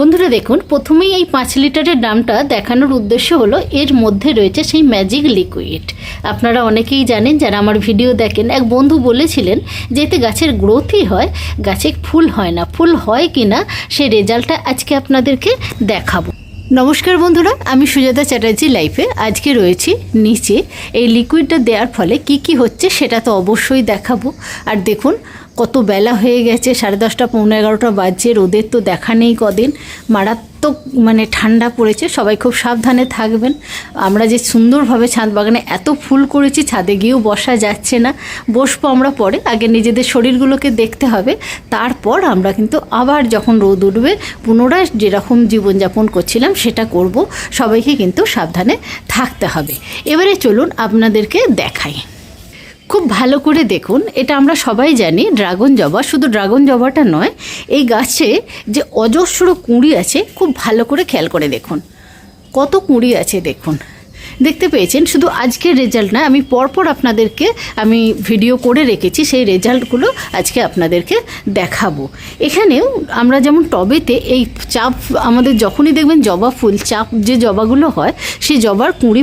বন্ধুরা দেখুন, প্রথমেই এই পাঁচ লিটারের দামটা দেখানোর উদ্দেশ্য হলো, এর মধ্যে রয়েছে সেই ম্যাজিক লিকুইড আপনারা অনেকেই জানেন, যারা আমার ভিডিও দেখেন, এক বন্ধু বলেছিলেন যে এতে গাছের গ্রোথই হয়, গাছে ফুল হয় না। ফুল হয় কি না সেই রেজাল্টটা আজকে আপনাদেরকে দেখাবো। নমস্কার বন্ধুরা, আমি সুজাতা চ্যাটার্জি লাইফে। আজকে রয়েছি নিচে। এই লিকুইডটা দেওয়ার ফলে কি কি হচ্ছে সেটা তো অবশ্যই দেখাবো। আর দেখুন কত বেলা হয়ে গেছে, সাড়ে দশটা, পৌনে এগারোটা বাজছে, রোদের তো দেখা নেই কদিন। মারাত্মক মানে ঠান্ডা পড়েছে, সবাই খুব সাবধানে থাকবেন। আমরা যে সুন্দরভাবে ছাদ বাগানে এত ফুল করেছি, ছাদে গিয়েও বসা যাচ্ছে না। বসবো আমরা পরে, আগে নিজেদের শরীরগুলোকে দেখতে হবে। তারপর আমরা কিন্তু আবার যখন রোদ উঠবে, পুনরায় যেরকম জীবনযাপন করছিলাম, সেটা করব। সবাইকে কিন্তু সাবধানে থাকতে হবে। এবারে চলুন আপনাদেরকে দেখাই। খুব ভালো করে দেখুন, এটা আমরা সবাই জানি, ড্রাগন জবা। শুধু ড্রাগন জবাটা নয়, এই গাছে যে অজস্র কুঁড়ি আছে, খুব ভালো করে খেয়াল করে দেখুন। কত কুঁড়ি আছে দেখুন। দেখতে পেয়েছেন, শুধু আজকের রেজাল্ট না, আমি পরপর আপনাদেরকে আমি ভিডিও করে রেখেছি, সেই রেজাল্টগুলো আজকে আপনাদেরকে দেখাবো। এখানেও আমরা যেমন টবেতে এই চাপ, আমাদের যখনই দেখবেন জবা ফুল, চাপ যে জবাগুলো হয়, সেই জবার কুঁড়ি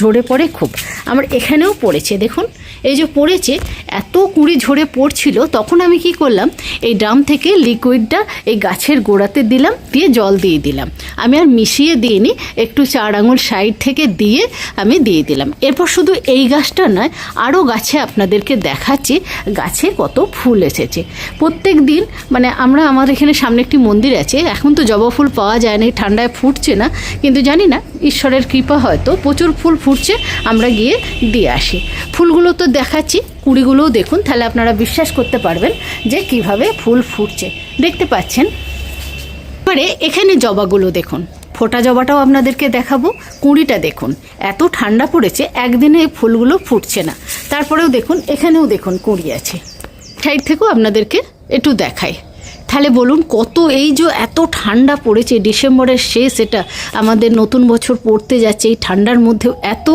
ঝরে পড়ে খুব। আমার এখানেও পড়েছে, দেখুন। এই যে পড়েছে, এত কুঁড়ি ঝরে পড়ছিল, তখন আমি কি করলাম, এই ড্রাম থেকে লিকুইডটা এই গাছের গোড়াতে দিলাম, দিয়ে জল দিয়ে দিলাম। আমি আর মিশিয়ে দিইনি, একটু চার আঙুল সাইড থেকে দিয়ে আমি দিয়ে দিলাম। এরপর শুধু এই গাছটা নয়, আরও গাছে আপনাদেরকে দেখাচ্ছি, গাছে কত ফুল এসেছে। প্রত্যেক দিন মানে আমরা আমার এখানে সামনে একটি মন্দির আছে, এখন তো জবা ফুল পাওয়া যায় না ঠান্ডায় ফুটছে না, কিন্তু জানি না ঈশ্বরের কৃপা হয়তো প্রচুর ফুল ফুটছে, আমরা গিয়ে দিয়ে আসি। ফুলগুলো তো দেখাচ্ছি, কুড়িগুলোও দেখুন, তাহলে আপনারা বিশ্বাস করতে পারবেন যে কীভাবে ফুল ফুটছে। দেখতে পাচ্ছেন? এবারে এখানে জবাগুলো দেখুন। ফোটা জবাটাও আপনাদেরকে দেখাবো, কুঁড়িটা দেখুন। এত ঠান্ডা পড়েছে, একদিনে এই ফুলগুলো ফুটছে না। তারপরেও দেখুন, এখানেও দেখুন কুঁড়ি আছে। সাইড থেকেও আপনাদেরকে একটু দেখাই। তাহলে বলুন, কত এই যে এত ঠান্ডা পড়েছে, ডিসেম্বরের শেষ, এটা আমাদের নতুন বছর পড়তে যাচ্ছে, এই ঠান্ডার মধ্যেও এত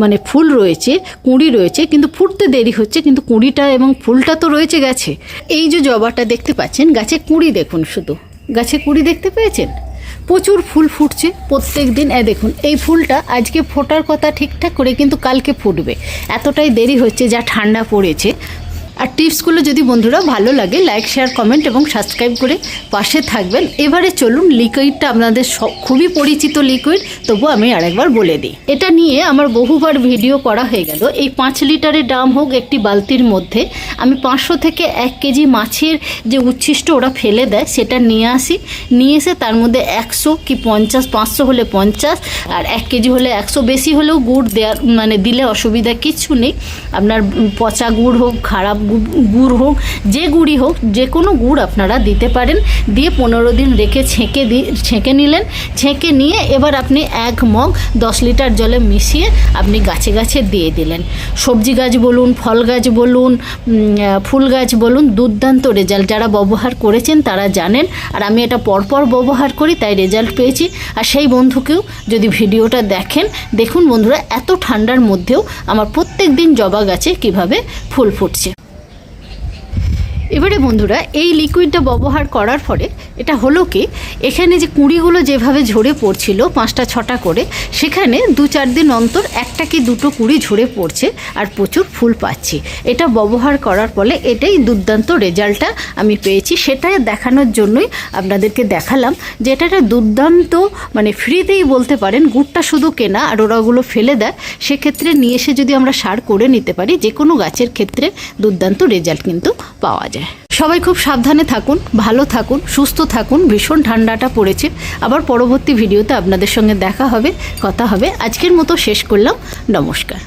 মানে ফুল রয়েছে, কুঁড়ি রয়েছে, কিন্তু ফুটতে দেরি হচ্ছে, কিন্তু কুঁড়িটা এবং ফুলটা তো রয়েছে গাছে। এই যে জবাটা দেখতে পাচ্ছেন, গাছে কুঁড়ি দেখুন শুধু। গাছে কুঁড়ি দেখতে পেয়েছেন? প্রচুর ফুল ফুটছে প্রত্যেক দিন। এ দেখুন, এই ফুলটা আজকে ফোটার কথা ঠিকঠাক করে কিন্তু কালকে ফুটবে। এতটাই দেরি হচ্ছে, যা ঠান্ডা পড়েছে। আর টিপসগুলো যদি বন্ধুরা ভালো লাগে লাইক শেয়ার কমেন্ট এবং সাবস্ক্রাইব করে পাশে থাকবেন। এবারে চলুন লিকুইডটা আপনাদের সব- খুবই পরিচিত লিকুইড তবু আমি আরেকবার বলে দিই। এটা নিয়ে আমার বহুবার ভিডিও করা হয়ে গেল। এই পাঁচ লিটারের দাম হোক একটি বালতির মধ্যে, আমি পাঁচশো থেকে এক কেজি মাছের যে উচ্ছিষ্ট ওরা ফেলে দেয়, সেটা নিয়ে আসি। নিয়ে এসে তার মধ্যে একশো কি পঞ্চাশ, পাঁচশো হলে পঞ্চাশ, আর এক কেজি হলে একশো বেশি হলেও গুড় দেওয়ার মানে দিলে অসুবিধা কিচ্ছু নেই। আপনার পচা গুড় হোক, খারাপ গু- গুড় হোক, যে গুড়ই হোক, যে কোনো গুড় আপনারা দিতে পারেন। দিয়ে পনেরো দিন রেখে ছেঁকে দি ছেঁকে নিলেন। ছেঁকে নিয়ে এবার আপনি এক মগ দশ লিটার জলে মিশিয়ে আপনি গাছে গাছে দিয়ে দিলেন। সবজি গাছ বলুন, ফল গাছ বলুন ফুল গাছ বলুন, দুর্দান্ত রেজাল্ট। যারা ব্যবহার করেছেন তারা জানেন। আর আমি এটা পরপর ব্যবহার করি, তাই রেজাল্ট পেয়েছি। আর সেই বন্ধুকেও যদি ভিডিওটা দেখেন, দেখুন বন্ধুরা, এত ঠান্ডার মধ্যেও আমার প্রত্যেক দিন জবা গাছে কীভাবে ফুল ফুটছে। এবারে বন্ধুরা, এই লিকুইডটা ব্যবহার করার পরে এটা হলো কি, এখানে যে কুঁড়িগুলো যেভাবে ঝরে পড়ছিল পাঁচটা ছটা করে, সেখানে দু চার দিন অন্তর একটা কি দুটো কুঁড়ি ঝরে পড়ছে আর প্রচুর ফুল পাচ্ছি। এটা ব্যবহার করার ফলে এটাই দুর্দান্ত রেজাল্টটা আমি পেয়েছি। সেটা দেখানোর জন্যই আপনাদেরকে দেখালাম যে এটা একটা দুর্দান্ত মানে ফ্রিতেই বলতে পারেন, গুড়টা শুধু কেনা আর ওরা ওগুলো ফেলে দেয়, সেক্ষেত্রে নিয়ে এসে যদি আমরা সার করে নিতে পারি যে কোনো গাছের ক্ষেত্রে দুর্দান্ত রেজাল্ট কিন্তু পাওয়া যায়। সবাই খুব সাবধানে থাকুন, ভালো থাকুন, সুস্থ থাকুন, ভীষণ ঠান্ডাটা পড়েছে। আবার পরবর্তী ভিডিওতে আপনাদের সঙ্গে দেখা হবে, কথা হবে। আজকের মতো শেষ করলাম। নমস্কার।